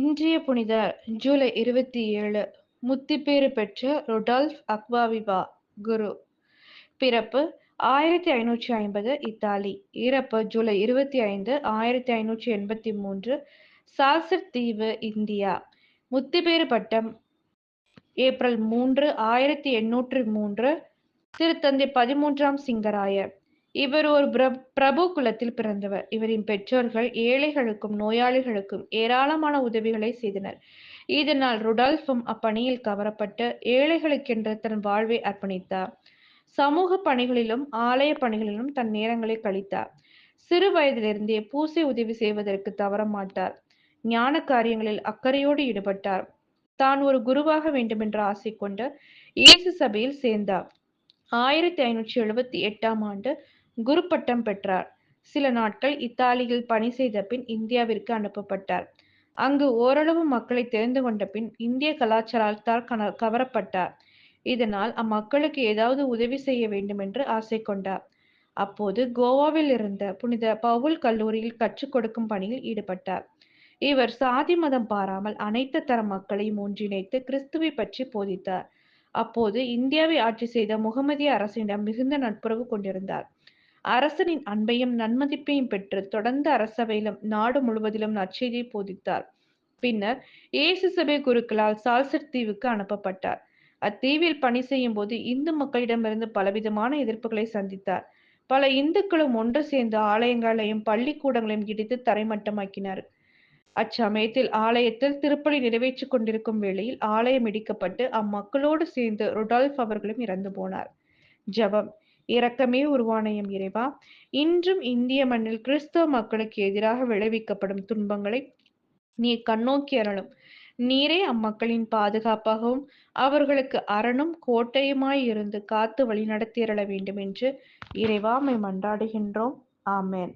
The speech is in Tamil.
இன்றைய புனிதர் ஜூலை இருபத்தி ஏழு முத்திப்பேறு பெற்ற ரொடால்ஃப் அக்வாவிவா குரு. பிறப்பு ஆயிரத்தி ஐநூற்றி ஐம்பது இத்தாலி. இறப்பு ஜூலை இருபத்தி ஐந்து ஆயிரத்தி ஐநூற்றி எண்பத்தி மூன்று சால்சர் தீவு இந்தியா. முத்திப்பேறு பட்டம் ஏப்ரல் மூன்று ஆயிரத்தி எண்ணூற்று மூன்று திருத்தந்தை பதிமூன்றாம் சிங்கராயர் இவர் ஒரு பிரபு குலத்தில் பிறந்தவர். இவரின் பெற்றோர்கள் ஏழைகளுக்கும் நோயாளிகளுக்கும் ஏராளமான உதவிகளை செய்தனர். இதனால் ருடால்ஃபும் அப்பணியில் கவரப்பட்டு ஏழைகளுக்கென்று தன் வாழ்வை அர்ப்பணித்தார். சமூக பணிகளிலும் ஆலய பணிகளிலும் தன் நேரங்களை கழித்தார். சிறு வயதிலிருந்தே பூசை உதவி செய்வதற்கு தவற மாட்டார். ஞான காரியங்களில் அக்கறையோடு ஈடுபட்டார். தான் ஒரு குருவாக வேண்டுமென்ற ஆசை கொண்டு இயேசு சபையில் சேர்ந்தார். ஆயிரத்தி ஐநூற்றி எழுபத்தி எட்டாம் ஆண்டு குரு பட்டம் பெற்றார். சில நாட்கள் இத்தாலியில் பணி செய்த பின் இந்தியாவிற்கு அனுப்பப்பட்டார். அங்கு ஓரளவு மக்களை தெரிந்து கொண்ட பின் இந்திய கலாச்சாரத்தால் கவரப்பட்டார். இதனால் அம்மக்களுக்கு ஏதாவது உதவி செய்ய வேண்டும் என்று ஆசை கொண்டார். அப்போது கோவாவில் இருந்த புனித பவுல் கல்லூரியில் கற்றுக் கொடுக்கும் பணியில் ஈடுபட்டார். இவர் சாதி மதம் பாராமல் அனைத்து தர மக்களையும் ஒன்றிணைத்து கிறிஸ்துவை பற்றி போதித்தார். அப்போது இந்தியாவை ஆட்சி செய்த முகமதிய அரசிடம் மிகுந்த நட்புறவு கொண்டிருந்தார். அரசனின் அன்பையும் நன்மதிப்பையும் பெற்று தொடர்ந்து அரசவையிலும் நாடு முழுவதிலும் நற்செய்தியை போதித்தார். பின்னர் இயேசு சபை குருக்களால் சால்சர் தீவுக்கு அனுப்பப்பட்டார். அத்தீவில் பணி செய்யும் போது இந்து மக்களிடமிருந்து பலவிதமான எதிர்ப்புகளை சந்தித்தார். பல இந்துக்களும் ஒன்று சேர்ந்து ஆலயங்களையும் பள்ளிக்கூடங்களையும் இடித்து தரைமட்டமாக்கினார். அச்சமயத்தில் ஆலயத்தில் திருப்பலி நிறைவேற்றிக் கொண்டிருக்கும் வேளையில் ஆலயம் இடிக்கப்பட்டு அம்மக்களோடு சேர்ந்து ரொடால்ஃப் அவர்களும் இறந்து போனார். ஜபம். இரக்கமே உருவான எம் இறைவா. இன்றும் இந்திய மண்ணில் கிறிஸ்தவ மக்களுக்கு எதிராக விளைவிக்கப்படும் துன்பங்களை நீ கண்ணோக்கி அருளும். நீரே அம்மக்களின் பாதுகாப்பாகவும் அவர்களுக்கு அரணும் கோட்டையுமாய் இருந்து காத்து வழிநடத்தியறள வேண்டும் என்று இறைவாமை மன்றாடுகின்றோம். ஆமேன்.